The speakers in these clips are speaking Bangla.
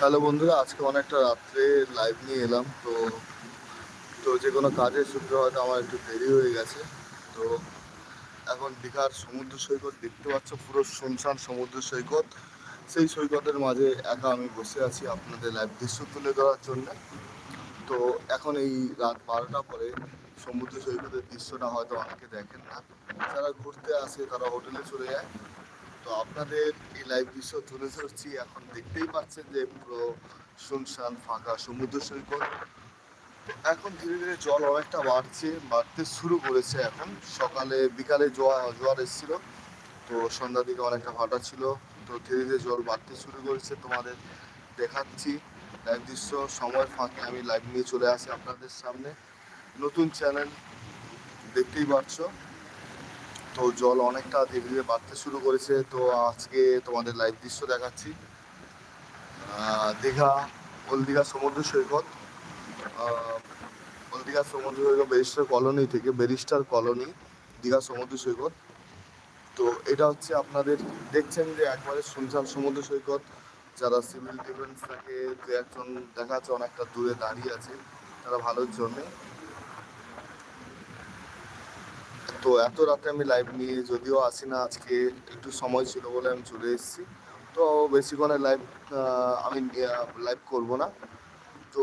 হ্যালো বন্ধুরা, আজকে অনেকটা রাত্রে লাইভ নিয়ে এলাম, তো তো যে কোনো কাজের সূত্রে হয়তো আমার একটু দেরি হয়ে গেছে। তো এখন দীঘার সমুদ্র সৈকত, দেখতে পাচ্ছ পুরো শুনশান সমুদ্র সৈকত। সেই সৈকতের মাঝে একা আমি বসে আছি আপনাদের লাইভ দৃশ্য তুলে ধরার জন্য। তো এখন এই রাত বারোটা পরে সমুদ্র সৈকতের দৃশ্যটা হয়তো অনেকে দেখেন না। যারা ঘুরতে আসে, তারা হোটেলে চলে যায়। তো আপনাদের এই লাইভ দৃশ্য তুলে ধরছি। এখন দেখতেই পাচ্ছেন যে পুরো শুনশান ফাঁকা সমুদ্র সৈকত। এখন ধীরে ধীরে জল অনেকটা বাড়ছে, বাড়তে শুরু করেছে এখন। সকালে, বিকালে জোয়ার জোয়ার এসেছিল, তো সন্ধ্যার দিকে অনেকটা ভাটা ছিল। তো ধীরে ধীরে জল বাড়তে শুরু করেছে তোমাদের দেখাচ্ছি লাইভ দৃশ্য। সময় ফাঁকে আমি লাইভ নিয়ে চলে আসি আপনাদের সামনে। নতুন চ্যানেল দেখতেই পাচ্ছ। তো জল অনেকটা ধীরে ধীরে বাড়তে শুরু করেছে। তো আজকে তোমাদের লাইভ দৃশ্য দেখাচ্ছি। দীঘা ওল দীঘা সমুদ্র সৈকত। দীঘা সমুদ্র সৈকত ব্যারিস্টার কলোনি থেকে, ব্যারিস্টার কলোনি, দীঘা সমুদ্র সৈকত। তো এটা হচ্ছে আপনাদের, দেখছেন যে একবারে শুনশান সমুদ্র সৈকত। যারা সিভিল ডিফেন্স থাকে, দু একজন দেখা যাচ্ছে অনেকটা দূরে দাঁড়িয়ে আছে, তারা ভালোর জন্যে। তো এত রাতে আমি লাইভ নিয়ে যদিও আসি না, আজকে একটু সময় ছিল বলে আমি চলে এসেছি। তো বেশিক্ষণে লাইভ আমি লাইভ করব না। তো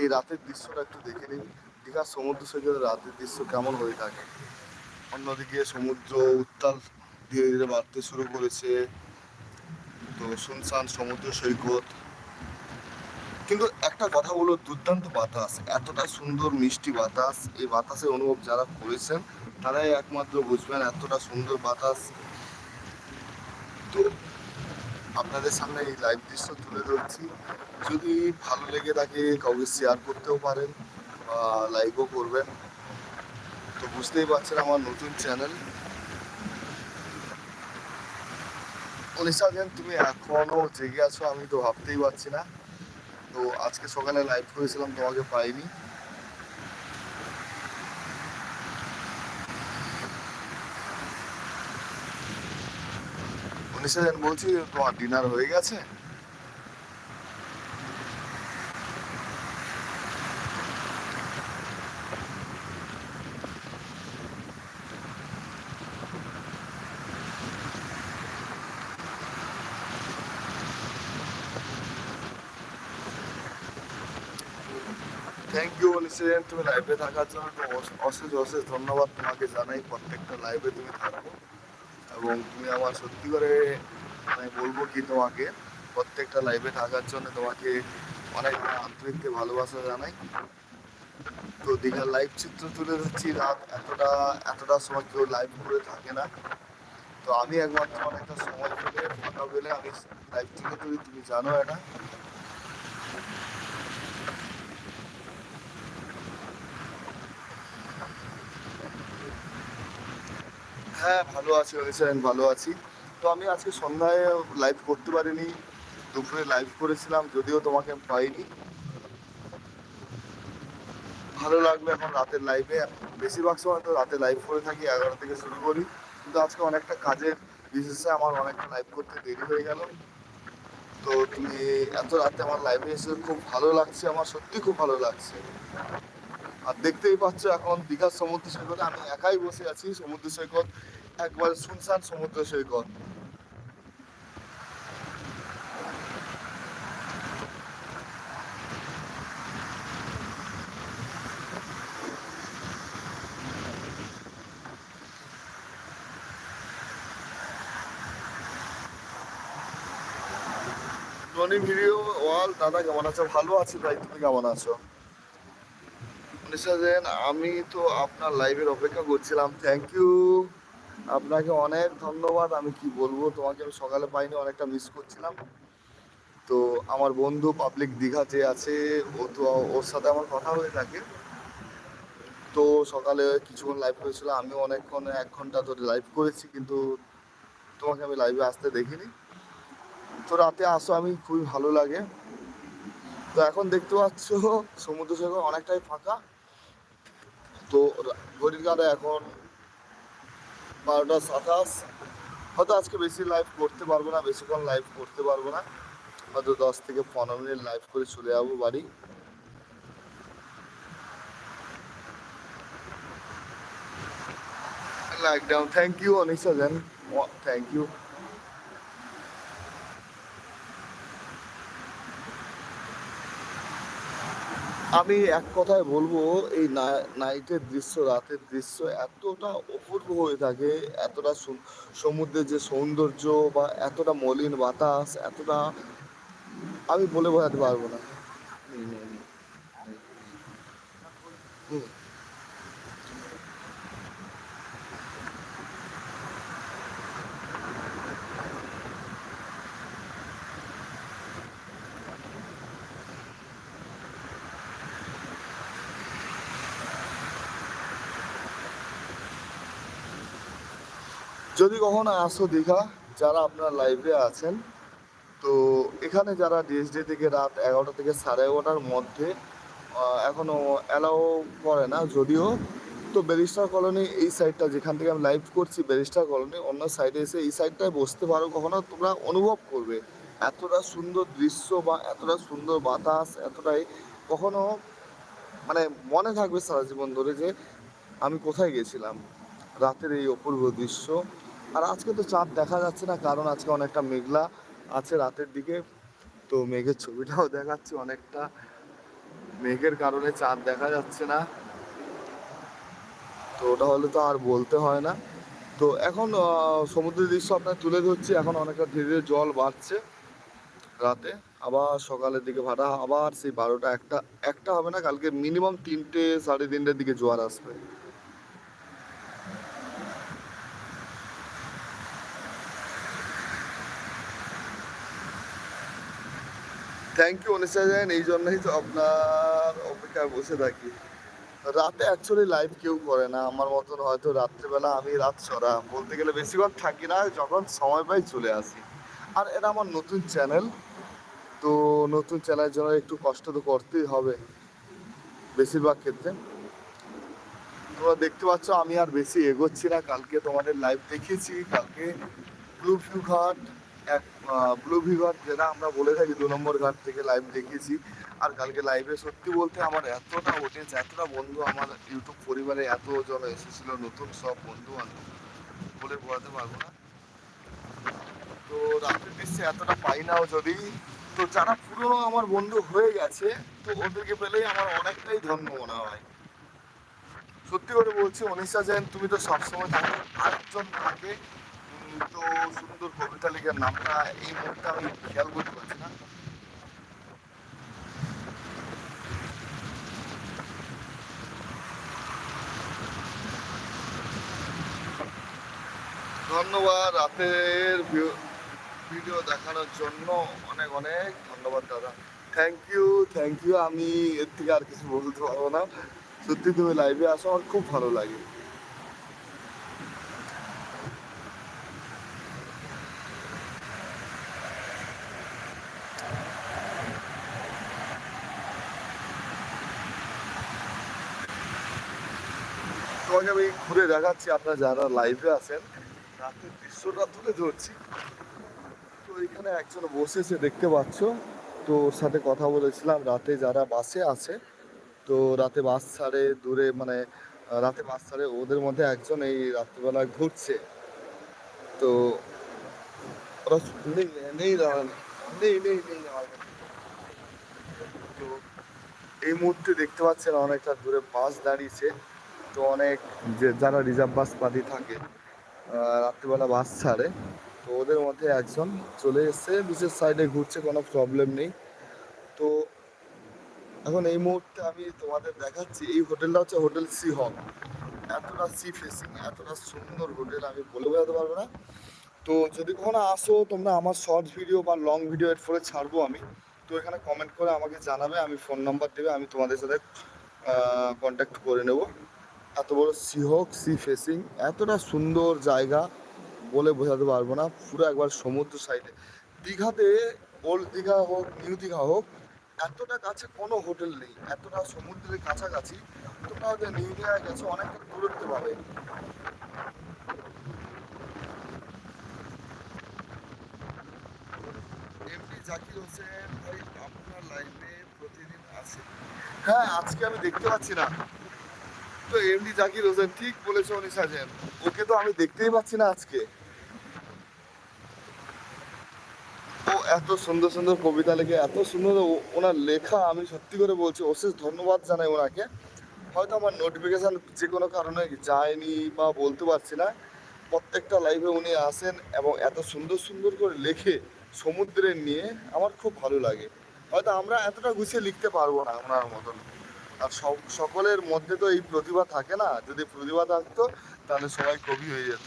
এই রাতের দৃশ্যটা একটু দেখে নিন। দীঘার সমুদ্র সৈকতের রাতের দৃশ্য কেমন হয়ে থাকে? অন্যদিকে সমুদ্র উত্তাল ধীরে ধীরে বাড়তে শুরু করেছে। তো শুনশান সমুদ্র সৈকত। কিন্তু একটা কথা বলো দুর্দান্ত বাতাস। এতটা সুন্দর মিষ্টি বাতাস। এই বাতাসের অনুভব যারা করেছেন তারাই একমাত্র বুঝবেন এতটা সুন্দর বাতাস। তো আপনাদের সামনে এই লাইভ দৃশ্য তুলে ধরছি। যদি ভালো লেগে থাকে, কাউকে শেয়ার করতেও পারেন বা লাইকও করবেন। তো বুঝতেই পারছেন আমার নতুন চ্যানেল অনিশা জান, তুমি এখনও জেগে আছো, আমি তো ভাবতেই পারছি না। তো আজকে সকালে লাইভ করেছিলাম, তোমাকে পাইনি। জান বলছি তোমার ডিনার হয়ে গেছে? থ্যাংক ইউ অনিশা তুমি লাইভে থাকার জন্য অশেষ অশেষ ধন্যবাদ তোমাকে জানাই প্রত্যেকটা লাইভে তুমি থাকো। এবং তুমি আমার সত্যি করে আমি বলব কি তোমাকে, প্রত্যেকটা লাইভে থাকার জন্য তোমাকে অনেক আন্তরিক ভালোবাসা জানাই। তো দীঘার লাইভ চিত্র তুলে ধরছি, রাত এতটা এতটা সময় কেউ লাইভ করে থাকে না। তো আমি একমাত্র অনেকটা সময় পেলে ফাঁকা পেলে আমি লাইভ তুলে ধরি, তুমি জানো এটা। হ্যাঁ ভালো আছি অনুসরণ ভালো আছি। তো আমি আজকে সন্ধ্যায় লাইভ করতে পারিনি, দুপুরে লাইভ করেছিলাম, যদিও তোমাকে আমি পাইনি। ভালো লাগল এখন রাতের লাইভে বেশিরভাগ সময় তো রাতে লাইভ করে থাকি এগারো থেকে শুরু করি। কিন্তু আজকে অনেকটা কাজের বিশেষে আমার অনেকটা লাইভ করতে দেরি হয়ে গেল। তো তুমি এত রাতে আমার লাইভে এসে খুব ভালো লাগছে, আমার সত্যি খুব ভালো লাগছে। আর দেখতেই পাচ্ছ এখন দীঘার সমুদ্র সৈকতে। আমি একাই বসে আছি সমুদ্র সৈকত। একবার শুনশান সমুদ্র সৈকত। টনি ভিডিও ওয়াল, দাদা কেমন আছো? ভালো আছি ভাই, তুমি কেমন আছো? নিশা আমি তো আপনার লাইভের অপেক্ষা করছিলাম। থ্যাংক ইউ আপনাকে অনেক ধন্যবাদ। আমি কি বলব? তোমাকে আমি সকালে পাইনি, অনেকটা মিস করছিলাম। তো আমার বন্ধু পাবলিক দীঘা যে আছে, ও তো, ওর সাথে আমার কথা হয়ে থাকে। তো সকালে কিছুক্ষণ লাইভ করেছিল। আমি অনেকক্ষণ, এক ঘণ্টা ধরে লাইভ করেছি, কিন্তু তোমাকে আমি লাইভে আসতে দেখিনি। তো রাতে আসো, আমি খুবই ভালো লাগে। তো এখন দেখতে পাচ্ছ, সমুদ্র সৈকত অনেকটাই ফাঁকা। তো ঘড়ির কাঁটা এখন বারোটা সাতাশ। হয়তো আজকে বেশি লাইভ করতে পারব না, বেশিক্ষণ লাইভ করতে পারব না। হয়তো দশ থেকে পনেরো মিনিট লাইভ করে চলে যাব বাড়ি। Like down thank you Anisha জান। থ্যাংক ইউ আমি এক কথায় বলব এই নাইটের দৃশ্য রাতের দৃশ্য এতটা অপূর্ব হয়ে থাকে এতটা সমুদ্রের যে সৌন্দর্য বা এতটা মলিন বাতাস এতটা আমি বলে বোঝাতে পারব না। হুম। যদি কখনো আসো দীঘা যারা আপনার লাইভে আছেন তো এখানে যারা ডিএসডি থেকে রাত এগারোটা থেকে সাড়ে এগারোটার মধ্যে আহ, এখনও অ্যালাউ করে না যদিও। তো ব্যারিস্টার কলোনি এই সাইডটা যেখান থেকে আমি লাইভ করছি ব্যারিস্টার কলোনি অন্য সাইডে এসে এই সাইডটায় বসতে পারো কখনো তোমরা অনুভব করবে। এতটা সুন্দর দৃশ্য বা এতটা সুন্দর বাতাস এতটাই কখনো মানে মনে থাকবে সারা জীবন ধরে যে আমি কোথায় গেছিলাম। রাতের এই অপূর্ব দৃশ্য। আর আজকে তো চাঁদ দেখা যাচ্ছে না, কারণ আজকে অনেকটা মেঘলা আছে রাতের দিকে। তো মেঘের ছবিটাও দেখাচ্ছে অনেকটা। মেঘের কারণে চাঁদ দেখা যাচ্ছে না। তো ওটা হলে তো আর বলতে হয় না। তো এখন সমুদ্রের দৃশ্য আপনার তুলে ধরছি। এখন অনেকটা ধীরে ধীরে জল বাড়ছে রাতে। আবার সকালের দিকে ভাটা, আবার সেই বারোটা একটা একটা হবে না, কালকে মিনিমাম তিনটে সাড়ে তিনটের দিকে জোয়ার আসবে। থ্যাংক ইউ অনিশা জাইন এই জন্যই তো আপনার অপেক্ষায় বসে থাকি। রাতে অ্যাকচুয়ালি লাইভ কেউ করে না। আমার মতন হয়তো রাত্রিবেলা আমি রাত সরা বলতে গেলে বেশিক্ষণ থাকি না, যখন সময় পাই চলে আসি। আর এটা আমার নতুন চ্যানেল তো নতুন চ্যানেলের জন্য একটু কষ্ট তো করতেই হবে বেশিরভাগ ক্ষেত্রে। তোমরা দেখতে পাচ্ছ, আমি আর বেশি এগোচ্ছি না। কালকে তোমাদের লাইভ দেখিয়েছি। কালকে ব্লু ব্লু ঘাট যেটা আমরা বলে থাকি দু নম্বর ঘাট থেকে লাইভ দেখিয়েছি। আর কালকে লাইভে সত্যি বলতে আমার এতটা অডিয়েন্স এতটা বন্ধু আমার ইউটিউব পরিবারে এতজন এসেছিল, নতুন সব বন্ধু বান্ধব বলে বোঝাতে পারব না। তো রাতের দৃশ্যে এতটা পাই নাও যদি। তো যারা পুরনো আমার বন্ধু হয়ে গেছে, তো ওদেরকে পেলেই আমার অনেকটাই ধন্য মনে হয়। সত্যি করে বলছি, অনিশা জৈন, তুমি তো সবসময় থাকো, আরেকজন থাকে তো সুন্দর কবিতা লেখার নামটা এই মুহূর্তে আমি খেয়াল করতে পারছি না। ধন্যবাদ রাতের ভিডিও দেখানোর জন্য। অনেক অনেক ধন্যবাদ, দাদা। থ্যাংক ইউ থ্যাংক ইউ আমি এর থেকে আর কিছু বলতে পারব না। সত্যি তুমি লাইভে আসো, আমার খুব ভালো লাগে তোমাকে আমি ঘুরে দেখাচ্ছি, আপনারা যারা লাইভে আছেন রাতের দৃশ্যটা তুলে ধরছি। তো এখানে একজন বসেছে, দেখতে পাচ্ছ। তো ওর সাথে কথা বলেছিলাম, রাতে যারা বাসে আছে, তো রাতে বাস ছাড়ে, দূরে মানে রাতে বাস ছাড়ে, ওদের মধ্যে একজন এই রাত্রিবেলা ঘুরছে। তো ওরা নেই নেই নেই নেই নেই। তো এই মুহূর্তে দেখতে পাচ্ছেন, অনেকটা দূরে বাস দাঁড়িয়েছে। তো অনেক যে, যারা রিজার্ভ বাস পাতি থাকে রাত্রিবেলা বাস ছাড়ে, তো ওদের মধ্যে একজন চলে এসছে বিশেষ সাইডে ঘুরছে, কোনো প্রবলেম নেই। তো এখন এই মুহূর্তে আমি তোমাদের দেখাচ্ছি, এই হোটেলটা হচ্ছে হোটেল সি হক এতটা সি ফেসিং এতটা সুন্দর হোটেল আমি বলে বোঝাতে পারব না। তো যদি কখনো আসো, তোমরা আমার শর্ট ভিডিও বা লং ভিডিও এর ফলে ছাড়বো আমি। তো এখানে কমেন্ট করে আমাকে জানাবে, আমি ফোন নাম্বার দেবে, আমি তোমাদের সাথে কন্ট্যাক্ট করে নেব। এত বড় সি হোক সি ফেসিং এতটা সুন্দর জায়গা বলে বোঝাতে পারব না, পুরো একবার সমুদ্র সাইডে দীঘাতে ওল্ড দীঘা হোক নিউ দীঘা হোক, এতটা কাছে কোনো হোটেল নেই, এতটা সমুদ্রের কাছাকাছি, তোমরা হয়তো নিউ দীঘায় গেছো, অনেকটা দূরত্বে পাবে। জাকির হোসেন ভাই, আপনার প্রতিদিন আছে। হ্যাঁ আজকে আমি দেখতে পাচ্ছি না। তো এমডি জাকির হোসেন ঠিক বলেছে উনি সাজেন। ওকে তো আমি দেখতেই পাচ্ছি না আজকে। ও এত সুন্দর সুন্দর কবিতা লেখে, এত সুন্দর ওনার লেখা আমি সত্যি করে বলছি, অশেষ ধন্যবাদ জানাই ওনাকে। হয়তো আমার নোটিফিকেশন যে কোনো কারণে যায়নি বা বলতে পারছি না। প্রত্যেকটা লাইভে উনি আসেন এবং এত সুন্দর সুন্দর করে লেখে সমুদ্রের নিয়ে, আমার খুব ভালো লাগে। হয়তো আমরা এতটা গুছিয়ে লিখতে পারব না ওনার মতন। আর সব, সকলের মধ্যে তো এই প্রতিভা থাকে না। যদি প্রতিভা থাকতো, তাহলে সবাই কবি হয়ে যেত।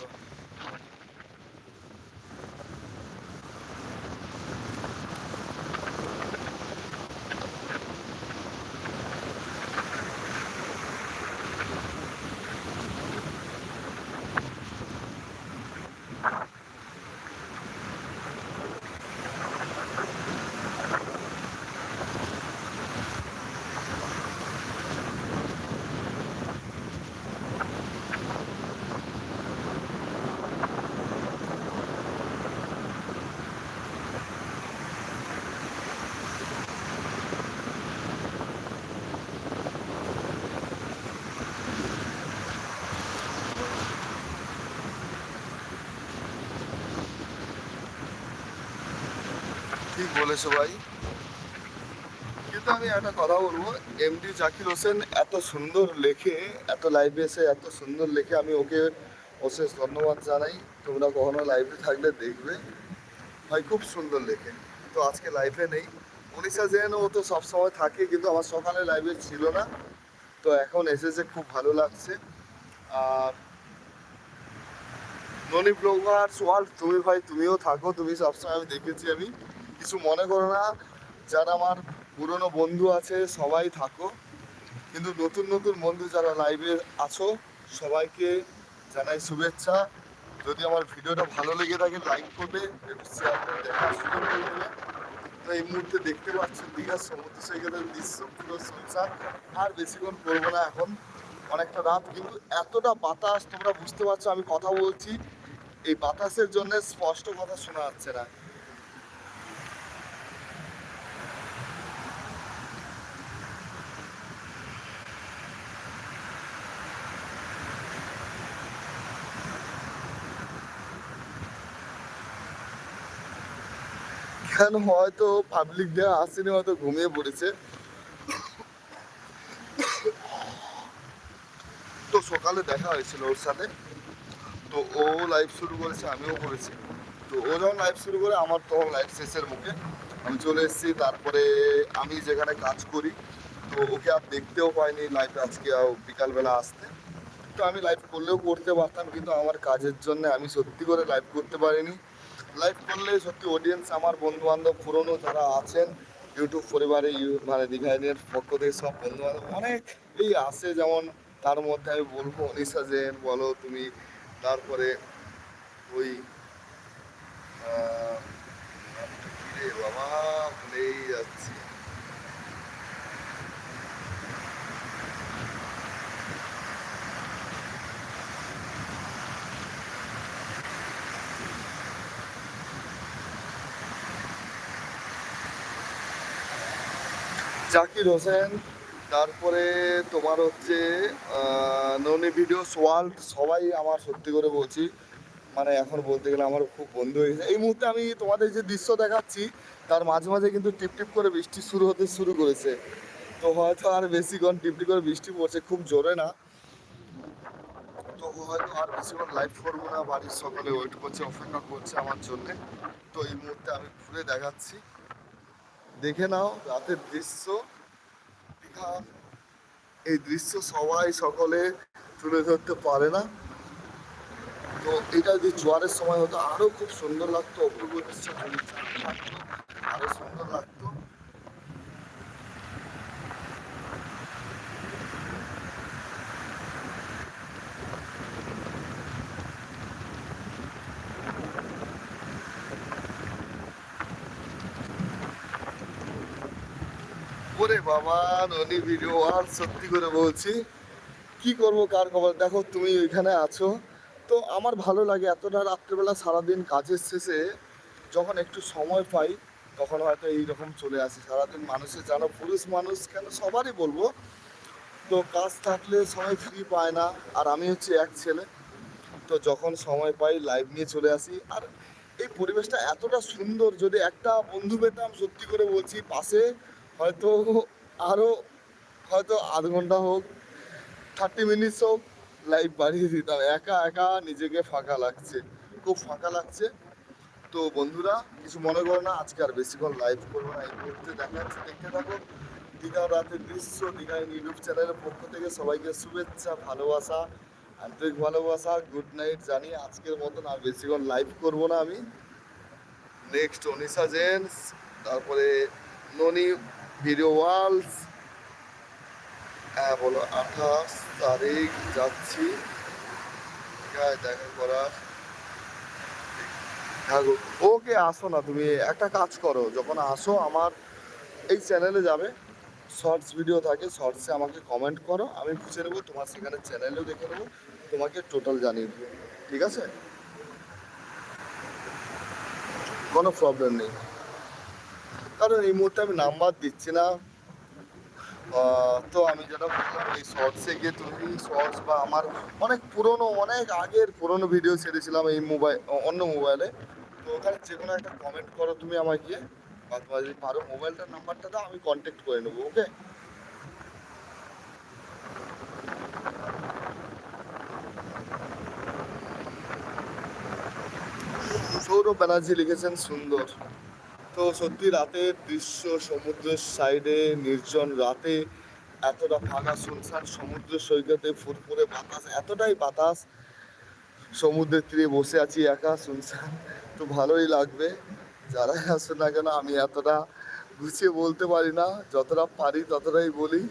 বলেছ ভাই। কিন্তু আমি একটা কথা বলব এমডি জাকির হোসেন এত সুন্দর লেখে, এত লাইভে এসে এত সুন্দর লেখে আমি ওকে অশেষ ধন্যবাদ জানাই। তোমরা কখনো লাইভে থাকলে দেখবে, ভাই খুব সুন্দর লেখে। তো আজকে লাইভে নেই। উনিশা জেন ও তো সবসময় থাকে, কিন্তু আমার সকালে লাইভে ছিল না। তো এখন এসেছে, খুব ভালো লাগছে। আর ননি ব্লগার্স ওয়ার্ল্ড, তুমি ভাই, তুমিও থাকো, তুমি সবসময় আমি দেখেছি আমি। কিছু মনে করো না, যারা আমার পুরনো বন্ধু আছে, সবাই থাকো। কিন্তু নতুন নতুন বন্ধু যারা লাইভে আছো, সবাইকে জানাই শুভেচ্ছা। যদি আমার ভিডিওটা ভালো লেগে থাকে লাইক করবে এই মুহূর্তে দেখতে পাচ্ছেন, দীঘার সমুদ্র সৈকতের দৃশ্য, পুরো সংসার। আর বেশিক্ষণ করব না এখন, অনেকটা রাত। কিন্তু এতটা বাতাস, তোমরা বুঝতে পারছ, আমি কথা বলছি। এই বাতাসের জন্য স্পষ্ট কথা শোনা যাচ্ছে না। কেন হয়তো পাবলিক দেওয়া আসেনি হয়তো ঘুমিয়ে পড়েছে। তো সকালে দেখা হয়েছিল ওর সাথে। তো ও লাইভ শুরু করেছে, আমিও করেছি। তো ও যখন লাইভ শুরু করে, আমার তো লাইভ শেষের মুখে। আমি চলে এসেছি, তারপরে আমি যেখানে কাজ করি, তো ওকে আর দেখতেও পাইনি লাইভ আজকে বিকালবেলা আসতে। তো আমি লাইভ করলেও করতে পারতাম, কিন্তু আমার কাজের জন্য আমি সত্যি করে লাইভ করতে পারিনি। লাইভ করলে সত্যি অডিয়েন্স আমার বন্ধু বান্ধব পুরনো যারা আছেন ইউটিউব পরিবারে মানে দীঘাইনের পক্ষ থেকে সব বন্ধু বান্ধব অনেক এই আছে যেমন তার মধ্যে আমি বলব, অনিশা জেন বলো তুমি, তারপরে ওই বাবা, ভুলেই যাচ্ছি। জাকির হোসেন, তারপরে তোমার হচ্ছে ননি ভিডিওস ওয়ার্ল্ড, সবাই আমার সত্যি করে বলছি মানে এখন বলতে গেলে আমার খুব বন্ধু হয়েছে এই মুহূর্তে আমি তোমাদের যে দৃশ্য দেখাচ্ছি, তার মাঝে মাঝে কিন্তু টিপ টিপ করে বৃষ্টি শুরু হতে শুরু করেছে। তো হয়তো আর বেশিক্ষণ টিপ টিপ করে বৃষ্টি পড়ছে, খুব জোরে না। তো হয়তো আর বেশিক্ষণ লাইভ করব না, বাড়ির সকলে ওয়েট করছে, অপেক্ষা করছে আমার জন্যে। তো এই মুহূর্তে আমি ঘুরে দেখাচ্ছি। দেখে নাও, রাতের দৃশ্য। দীঘা এই দৃশ্য সবাই সকলে তুলে ধরতে পারে না। তো এটা যদি জোয়ারের সময় হতো, আরও খুব সুন্দর লাগতো। অপূর্ব দৃশ্য। আরও আরও সুন্দর লাগতো। ওরে বাবা, ননি ভিডিও আর সত্যি করে বলছি, কি করব, কার খবর? দেখো, তুমি ওইখানে আছো। তো আমার ভালো লাগে এতটা রাত্রেবেলা, সারাদিন কাজের শেষে যখন একটু সময় পাই, তখন হয়তো এইরকম চলে আসে। সারাদিন মানুষের জানো, পুরুষ মানুষ কেন সবারই বলব। তো কাজ থাকলে সময় ফ্রি পায় না, আর আমি হচ্ছে এক ছেলে। তো যখন সময় পাই লাইভ নিয়ে চলে আসি। আর এই পরিবেশটা এতটা সুন্দর, যদি একটা বন্ধু পেতাম, সত্যি করে বলছি, পাশে হয়তো আরও হয়তো আধ ঘণ্টা হোক থার্টি মিনিটস হোক লাইভ বাড়িয়ে দিতাম। একা একা নিজেকে ফাঁকা লাগছে, খুব ফাঁকা লাগছে। তো বন্ধুরা, কিছু মনে করো না, আজকে আর বেশিক্ষণ লাইভ করব না, এই মুহূর্তে দেখা যাচ্ছে দেখতে থাকো। দীঘা রাতের দৃশ্য, দীঘা ইউটিউব চ্যানেলের পক্ষ থেকে সবাইকে শুভেচ্ছা, ভালোবাসা, আন্তরিক ভালোবাসা গুড নাইট জানি আজকের মতন আর বেশিক্ষণ লাইভ করব না আমি। নেক্সট অনিশা জেন্স তারপরে ননি ভিডিও ওয়ালস। হ্যাঁ বলো, আঠাশ তারিখ যাচ্ছি। দীঘায় দেখা করার। হ্যাঁ। ওকে, আসো না, তুমি একটা কাজ করো, যখন আসো আমার এই চ্যানেলে যাবে, শর্টস ভিডিও থাকে, শর্টসে আমাকে কমেন্ট করো, আমি বুঝে নেব, তোমার সেখানে চ্যানেলেও দেখে নেব, তোমাকে টোটাল জানিয়ে দেবো, ঠিক আছে? কোনো প্রবলেম নেই। কারণ এই মুহূর্তে আমি নাম্বার দিচ্ছি না। তো আমি যেটা বললাম, এই শর্টসে গিয়ে তুমি শর্টস বা আমার অনেক পুরনো, অনেক আগের পুরনো ভিডিও ছেড়েছিলাম এই মোবাইল অন্য মোবাইলে তো ওখানে যে কোনো একটা কমেন্ট করো তুমি আমায় গিয়ে। বা তোমার যদি পারো মোবাইলটার নাম্বারটা দাও, আমি কন্ট্যাক্ট করে নেব ওকে সৌরভ ব্যানার্জি লিখেছেন সুন্দর। তো সত্যি রাতের দৃশ্য সমুদ্রের সাইডে নির্জন রাতে এতটা ফাঁকা শুনশান সমুদ্র সৈকতে ফুরফুরে বাতাস, এতটাই বাতাস সমুদ্রের তীরে বসে আছি একা শুনশান তো ভালোই লাগবে। যারাই আসে না কেন, আমি এতটা গুছিয়ে বলতে পারি না। যতটা পারি ততটাই বলি।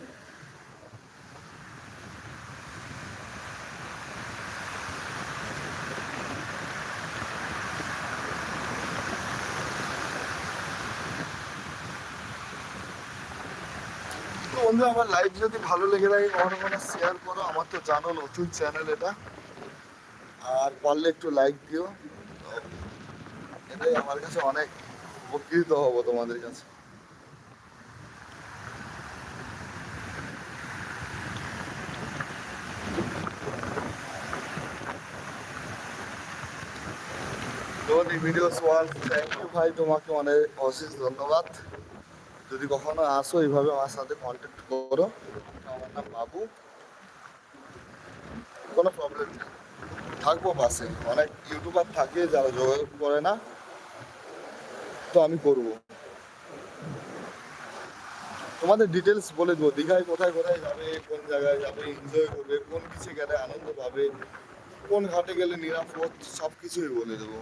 বন্ধু, আমার লাইভ যদি ভালো লেগে থাকে কখনো কখনো শেয়ার করো, আমার তো জানো নতুন চ্যানেল এটা। আর পারলে একটু লাইক দিও। এটাই আমার কাছে অনেক উপকৃত হব তোমাদের কাছে। Dhoni video wall thank you ভাই, তোমাকে অনেক অশেষ ধন্যবাদ। যদি কখনো আসো, এইভাবে আমার সাথে কন্ট্যাক্ট করো। আমার নাম বাবু। কোনো প্রবলেম নেই। থাকব পাশে। অনেক ইউটিউবার থাকে যারা যোগাযোগ করে না। তো আমি করব। তোমাদের ডিটেলস বলে দেবো। দীঘায় কোথায় কোথায় যাবে, কোন জায়গায় যাবে এনজয় করবে, কোন কিছু গেলে আনন্দ পাবে, কোন ঘাটে গেলে নিরাপদ সব কিছুই বলে দেবো।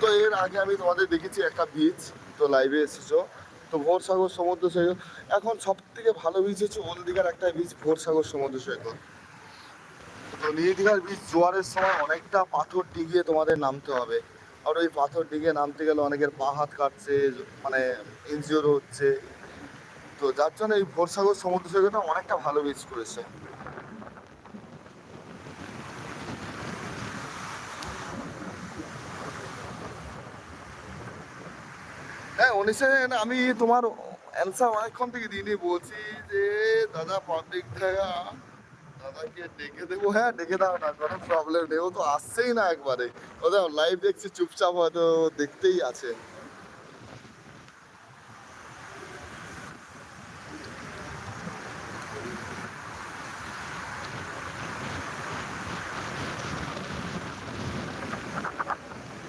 তো এর আগে আমি তোমাদের দেখেছি একটা বিচ তো লাইভে এসেছ। তো ভোরসাগর সমুদ্র সৈকত। এখন সব থেকে ভালো বিচ হচ্ছে ওল দীঘার একটা বিচ ভোরসাগর সমুদ্র সৈকত। তো নিউ দীঘার বিচ জোয়ারের সময় অনেকটা পাথর ডিগিয়ে তোমাদের নামতে হবে। আর ওই পাথর ডিগিয়ে নামতে গেলে অনেকের পা হাত কাটছে মানে ইনজিওর হচ্ছে। তো যার জন্য এই ভোরসাগর সমুদ্র সৈকতটা অনেকটা ভালো বিচ করেছে। হ্যাঁ উনিশে আমি তোমার অ্যান্সার অনেকক্ষণ থেকে দিইনি, বলছি যে, দাদা পাবলিক জায়গা দাদাকে ডেকে দেবো। হ্যাঁ ডেকে দাও, না, কোনো প্রবলেম নেই। ও তো আসছেই না একবারে। ও দেখো লাইভ দেখছি, চুপচাপ হয়তো দেখতেই আছে।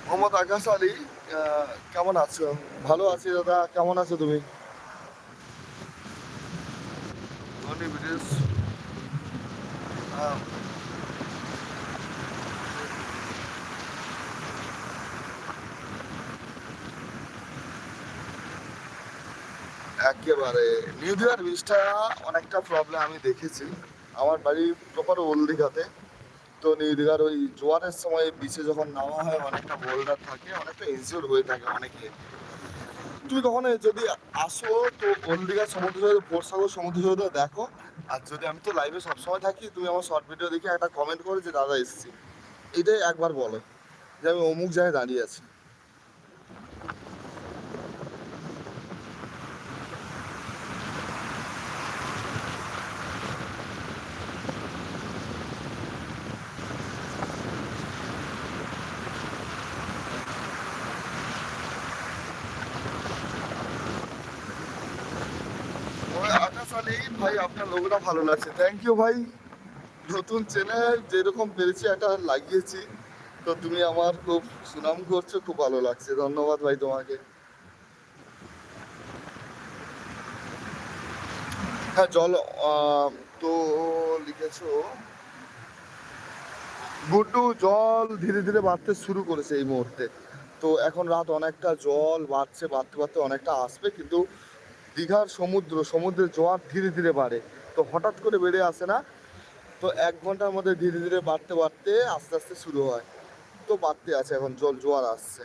মোহাম্মদ আকাশ আলী কেমন আছো? ভালো আছি দাদা কেমন আছো তুমি? একেবারে নিউ দিঘার বীজটা অনেকটা প্রবলেম আমি দেখেছি। আমার বাড়ি প্রপার ওল্ড দীঘাতে। তো নির্দিঘার ওই জোয়ারের সময় বিচে যখন নামা হয়, অনেকটা বোল্ডার থাকে, অনেকটা ইনজিওর হয়ে থাকে অনেকে। তুমি কখনো যদি আসো তো ওল্ড সমুদ্র সৈকত ভোরসাগর সমুদ্র সৈকত দেখো। আর যদি আমি তো লাইভে সবসময় থাকি, তুমি আমার শর্ট ভিডিও দেখে একটা কমেন্ট করো যে, দাদা, এসছি। এটাই একবার বলো যে, আমি অমুক জায়গায় দাঁড়িয়ে আছি নেই ভাই, আপনার লোকটা ভালো লাগছে থ্যাংক ইউ ভাই। নতুন চ্যানেল যেরকম পেরেছি একটা লাগিয়েছি। তো তুমি আমার খুব সুনাম করছ, খুব ভালো লাগছে। ধন্যবাদ ভাই তোমাকে। হ্যাঁ জল তো লিখেছো, গুড্ডু জল ধীরে ধীরে বাড়তে শুরু করেছে এই মুহূর্তে। তো এখন রাত অনেকটা, জল বাড়ছে, বাড়তে বাড়তে অনেকটা আসবে, কিন্তু দীঘার সমুদ্র, সমুদ্রের জোয়ার ধীরে ধীরে বাড়ে। তো হঠাৎ করে বেড়ে আসে না, তো এক ঘণ্টার মধ্যে ধীরে ধীরে বাড়তে বাড়তে আস্তে আস্তে শুরু হয়। তো বাড়তে আছে এখন, জল, জোয়ার আসছে।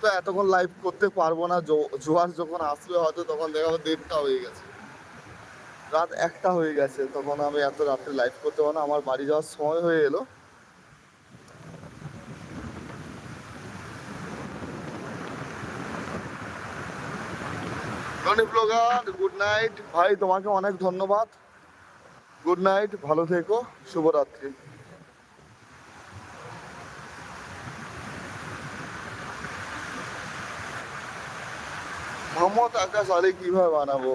তো এতক্ষণ লাইভ করতে পারব না জোয়ার যখন আসবে হয়তো তখন দেখাবো দেড়টা হয়ে গেছে। রাত একটা হয়ে গেছে, তখন আমি এত রাত্রে লাইভ করতে পারব না, আমার বাড়ি যাওয়ার সময় হয়ে এলো। রনি ব্লগার গুড নাইট ভাই, তোমাকে অনেক ধন্যবাদ। গুড নাইট ভালো থেকো, শুভরাত্রি। মোহাম্মদ আকাশ আলী কীভাবে বানাবো?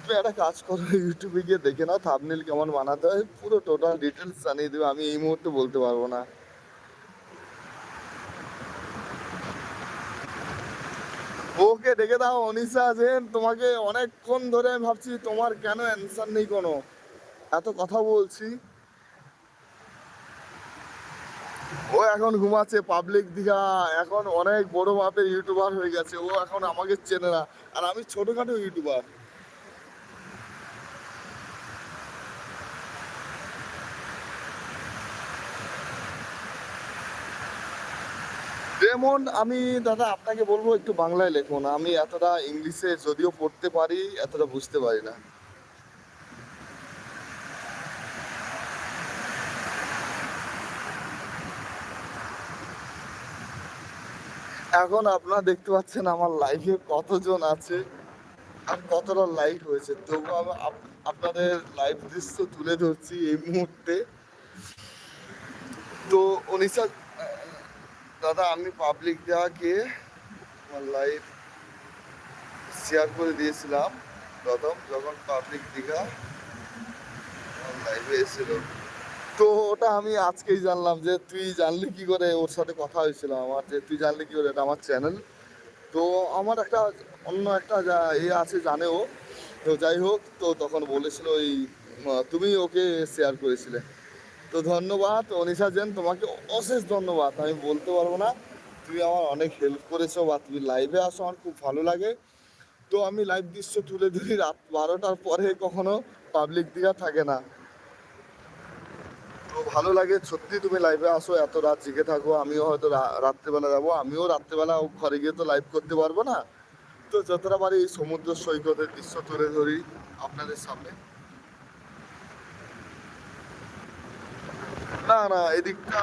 তুমি একটা কাজ করো ইউটিউবে গিয়ে দেখে নাও থাবনেল কেমন বানাতে হয়। পুরো টোটাল ডিটেলস জানিয়ে দেবে, আমি এই মুহূর্তে বলতে পারব না। ওকে ডেকে দাও, অনিশা আছেন তোমাকে অনেকক্ষণ ধরে আমি ভাবছি, তোমার কেন অ্যান্সার নেই কোনো? এত কথা বলছি। ও এখন ঘুমাচ্ছে পাবলিক দিঘা, এখন অনেক বড় মাপের ইউটিউবার হয়ে গেছে, ও এখন আমাকে চেনে না। আর আমি ছোটখাটো ইউটিউবার যেমন আমি, দাদা, আপনাকে বলব একটু বাংলায় লেখুন। আমি এতটা ইংলিশে যদিও পড়তে পারি, এতটা বুঝতে পারি না। এখন আপনারা দেখতে পাচ্ছেন আমার লাইভে কতজন আছে আর কতটা লাইভ হয়েছে। তবু আমি আপ- আপনাদের লাইভ দৃশ্য তুলে ধরছি এই মুহূর্তে। তো উনিশা দাদা, আমি পাবলিক দেওয়াকে লাইভ শেয়ার করে দিয়েছিলাম প্রথম যখন পাবলিক দীঘা লাইভে এসেছিল। তো ওটা আমি আজকেই জানলাম যে তুই জানলি কি করে ওর সাথে কথা হয়েছিল আমার, যে তুই জানলি কি করে এটা আমার চ্যানেল তো আমার একটা অন্য একটা যা- এ আছে, জানেও। তো যাই হোক, তো তখন বলেছিল ওই তুমি ওকে শেয়ার করেছিলে। তো ধন্যবাদ, অনিশা জেন, তোমাকে অশেষ ধন্যবাদ। আমি বলতে পারব না, তুমি আমার অনেক হেল্প করেছ বা তুমি লাইভে আসো আমার খুব ভালো লাগে। তো আমি লাইভ দৃশ্য তুলে ধরি রাত বারোটার পরে কখনো পাবলিক দিঘা থাকে না। তো ভালো লাগে, সত্যি তুমি লাইভে আসো এত রাত জেগে থাকো, আমিও হয়তো রাত্রেবেলা যাব, আমিও রাত্রেবেলা ঘরে গিয়ে তো লাইভ করতে পারব না। তো যতটা পারি সমুদ্র সৈকতের দৃশ্য তুলে ধরি আপনাদের সামনে। না না এদিকটা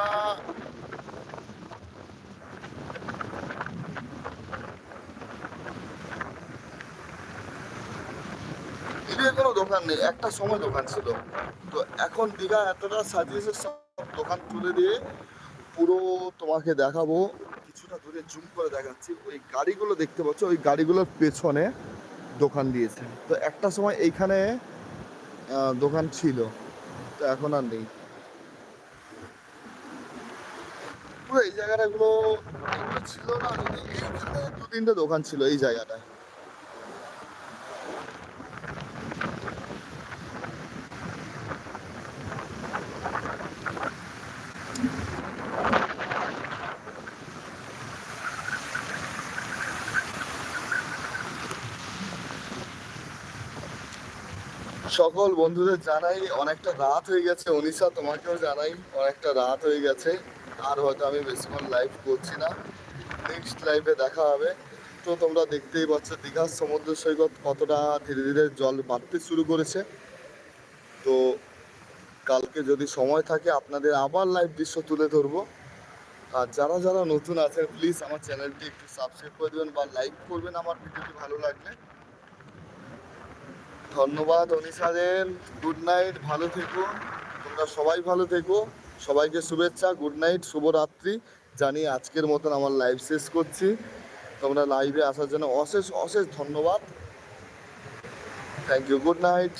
এদিকে কোনো দোকান নেই, একটা সময় দোকান ছিল। তো এখন দীঘা এতটা সাজিয়েছে, সব দোকান তুলে দিয়ে পুরো তোমাকে দেখাবো। কিছুটা দূরে জুম করে দেখাচ্ছি, ওই গাড়িগুলো দেখতে পাচ্ছ, ওই গাড়িগুলোর পেছনে দোকান দিয়েছে। তো একটা সময় এইখানে দোকান ছিল, তো এখন আর নেই। পুরো এই জায়গাটাগুলো ছিল না এইখানে দু তিনটে দোকান ছিল এই জায়গাটায়। সকল বন্ধুদের জানাই, অনেকটা রাত হয়ে গেছে। অনিশা, তোমাকেও জানাই, অনেকটা রাত হয়ে গেছে। আর হয়তো আমি বেশিক্ষণ লাইভ করছি না। নেক্সট লাইভে দেখা হবে। তো তোমরা দেখতেই পাচ্ছ দীঘার সমুদ্র সৈকত কতটা ধীরে ধীরে জল বাড়তে শুরু করেছে। তো কালকে যদি সময় থাকে, আপনাদের আবার লাইভ দৃশ্য তুলে ধরবো। আর যারা যারা নতুন আছেন প্লিজ আমার চ্যানেলটি একটু সাবস্ক্রাইব করে দেবেন বা লাইক করবেন আমার ভিডিওটি ভালো লাগলে। ধন্যবাদ অনিশা দেন গুড নাইট ভালো থেকো। তোমরা সবাই ভালো থেকো। সবাইকে শুভেচ্ছা গুড নাইট শুভরাত্রি। জানি আজকের মতন আমার লাইভ শেষ করছি। তোমরা লাইভে আসার জন্য অশেষ অশেষ ধন্যবাদ। Thank you good night